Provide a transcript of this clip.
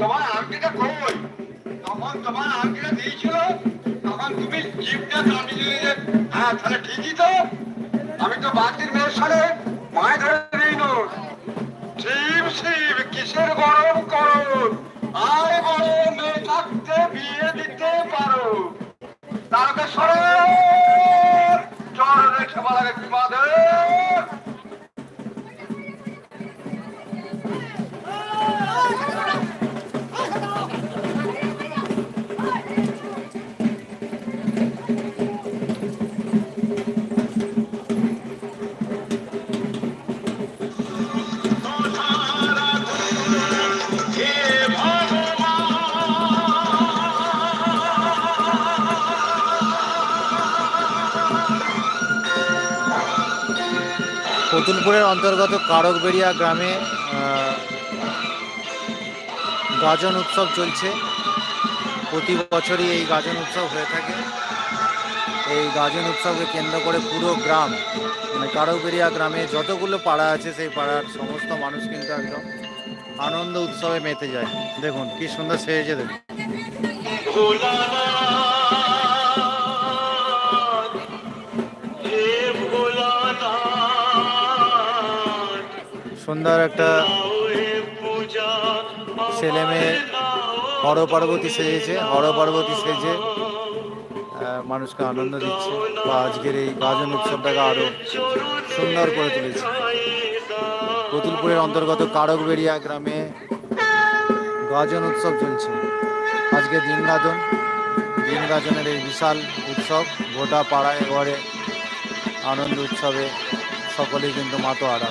তোমার আংটিটা কই? তখন তোমার আংটিটা দিয়েছিল, তখন তুমি জিপটা টানি দিলে হ্যাঁ তাহলে ঠিকই তো। আমি তো বাগদিন মেয়ের সাথে মায় ধরে দিই শিব শিব, কিসের গরম করো? আয় বড় মেয়ে থাকতে বিয়ে দিতে পারো। তারকেশ্বরের চরণে ক্ষমা লাগে বিমাদের কতুলপুরের অন্তর্গত কারকবেড়িয়া গ্রামে গাজন উৎসব চলছে। প্রতি বছরই এই গাজন উৎসব হয়ে থাকে। এই গাজন উৎসবকে কেন্দ্র করে পুরো গ্রাম মানে কারকবেড়িয়া গ্রামে যতগুলো পাড়া আছে, সেই পাড়ার সমস্ত মানুষ কিন্তু একদম আনন্দ উৎসবে মেতে যায়। দেখুন, কি সুন্দর সেজেছে দেখুন সুন্দর একটা ছেলে মেয়ে হর পার্বতী সেজেছে হর পার্বতী সেজে মানুষকে আনন্দ দিচ্ছে। বা আজকের এই গাজন উৎসবটাকে আরও সুন্দর করে তুলেছে। কতুলপুরের অন্তর্গত কারকবেড়িয়া গ্রামে গাজন উৎসব চলছে। আজকে দিন গাজন, দিন গাজনের এই বিশাল উৎসব, গোটা পাড়ায় ঘরে আনন্দ উৎসবে সকলেই কিন্তু মাতো আড়া